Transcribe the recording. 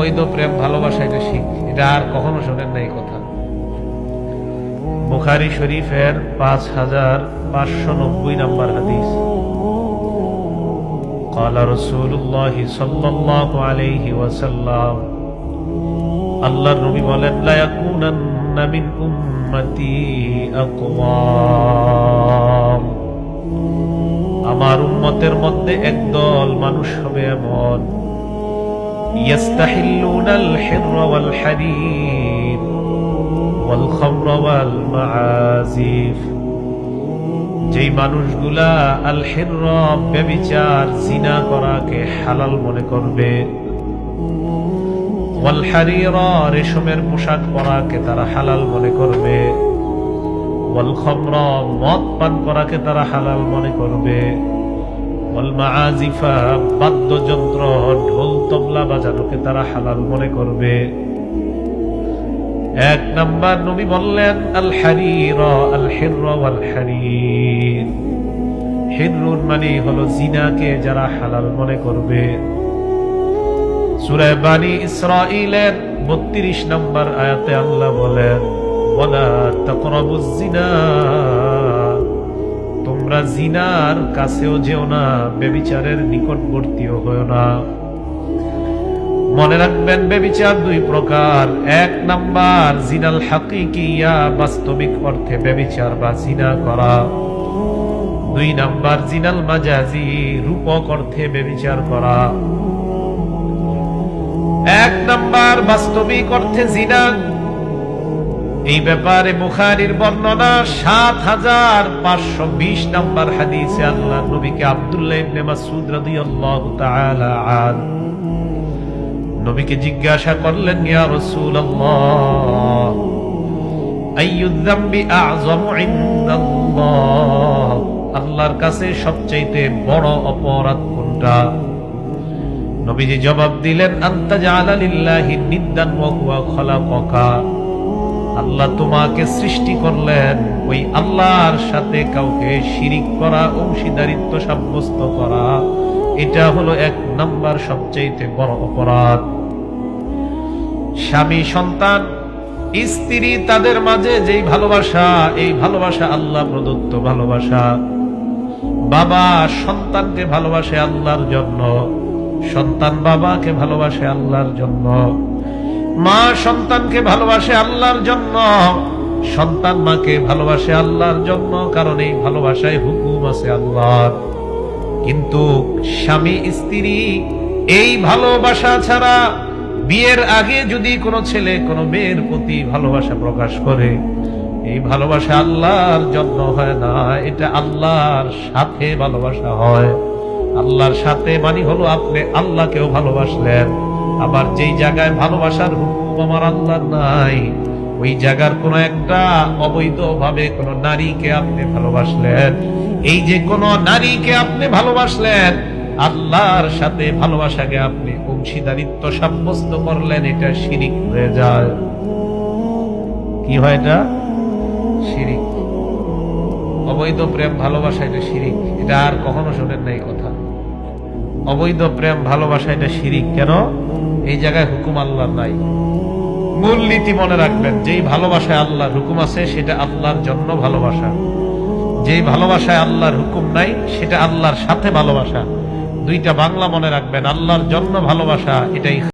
অবৈধ প্রেম ভালোবাসা এটা শিখ এটা আর কখনো শোনেন না এই কথা বুখারি শরীফের পাঁচ হাজার পাঁচশো নব্বই নম্বর হাদিস قال رسول الله صلى الله عليه وسلم আল্লাহর নবী বলেন লা ইয়াকুনান্না মিন উম্মতি আকওয়াম আমার উম্মতের মধ্যে একদল মানুষ হবে এমন হারির ওয়াল খামরা ওয়াল মাআজিফ যেই মানুষগুলা আল হিররা ব্যভিচার জিনা করাকে হালাল মনে করবে ওয়াল রেশমের পোশাক পরাকে তারা হালাল মনে করবে ওয়াল খামরা মদ পান করাকে তারা হালাল মনে করবে। বাদ্যযন্ত্র, ঢোল তবলা বাজানোকে তারা হালাল মনে করবে। এক নাম্বার নবী বললেন, আল হারির, আল হির ওয়াল হারির। হিরুন মানে হলো জিনাকে যারা হালাল মনে করবে। সূরা বানি ইসরাঈলের 32 নম্বর আয়াতে আল্লাহ বলেন, ওয়ালা তাকরাবুজ জিনা। জিনার কাছেও যেও না বেবিচারের নিকটবর্তীও হয়েও না। মনে রাখবেন বেবিচার দুই প্রকার। এক নাম্বার, জিনাল হাকিকিয়া, বাস্তবিক অর্থে বেবিচার বা জিনা করা। দুই নাম্বার, জিনাল মাজাজি, রূপক অর্থে বেবিচার করা। এক নাম্বার, বাস্তবিক অর্থে জিনা এই ব্যাপারে বুখারির বর্ণনা সাত হাজার পাঁচশো বিশ নম্বর হাদিসে আল্লাহ নবীকে আব্দুল্লাহ নবীকে জিজ্ঞাসা করলেন আল্লাহর কাছে সবচাইতে বড় অপরাধ কোনটা? নবীজি জবাব দিলেন, আন্তা জাআলা লিল্লাহি নিদ্দান ওয়া হুয়া খালাকাকা। আল্লাহ তোমাকে সৃষ্টি করলেন। ওই আল্লাহর সাথে কাউকে শিরিক করা, অংশীদারিত্ব সাব্যস্ত করা, এটা হলো এক নাম্বার সবচেয়ে বড় অপরাধ। স্বামী, সন্তান, স্ত্রী, তাদের মাঝে যেই ভালোবাসা, এই ভালোবাসা আল্লাহ প্রদত্ত ভালোবাসা। বাবা সন্তানকে ভালোবাসে আল্লাহর জন্য, সন্তান বাবাকে ভালোবাসে আল্লাহর জন্য। মা সন্তানকে ভালোবাসে আল্লাহর জন্য, সন্তান মাকে ভালোবাসে আল্লাহর জন্য, কারণ এই ভালোবাসায় হুকুম আছে আল্লাহর। কিন্তু স্বামী, স্ত্রী এই ভালোবাসা ছাড়া বিয়ের আগে যদি কোনো ছেলে, কোনো মেয়ের প্রতি ভালোবাসা প্রকাশ করে, এই ভালোবাসা আল্লাহর জন্য হয় না, এটা আল্লাহর সাথে ভালোবাসা হয়। আল্লাহর সাথে মানে হলো আপনি আল্লাহকেও ভালোবাসলেন। আবার যেই জায়গায় ভালোবাসার হুকুম আমার আল্লাহর নাই, ওই জায়গার কোন একটা অবৈধ ভাবে কোন নারীকে আপনি ভালোবাসলেন। এই যে কোন নারীকে আপনি ভালোবাসলেন, আল্লাহর সাথে ভালোবাসাকে আপনি অংশীদারিত্ব সাব্যস্ত করলেন, এটা শিরিক হয়ে যায়। কি হয় এটা? শিরিক। অবৈধ প্রেম, ভালোবাসা, এটা শিরিক। এটা আর কখনো শোনেন না এই কথা। অবৈধ প্রেম, ভালোবাসা, এটা শিরিক। কেন? এই জায়গায় হুকুম আল্লাহ নাই। মূল নীতি মনে রাখবেন, যেই ভালোবাসায় আল্লাহর হুকুম আছে, সেটা আল্লাহর জন্য ভালোবাসা। যেই ভালোবাসায় আল্লাহর হুকুম নাই, সেটা আল্লাহর সাথে ভালোবাসা। দুইটা বাংলা মনে রাখবেন, আল্লাহর জন্য ভালোবাসা, এটাই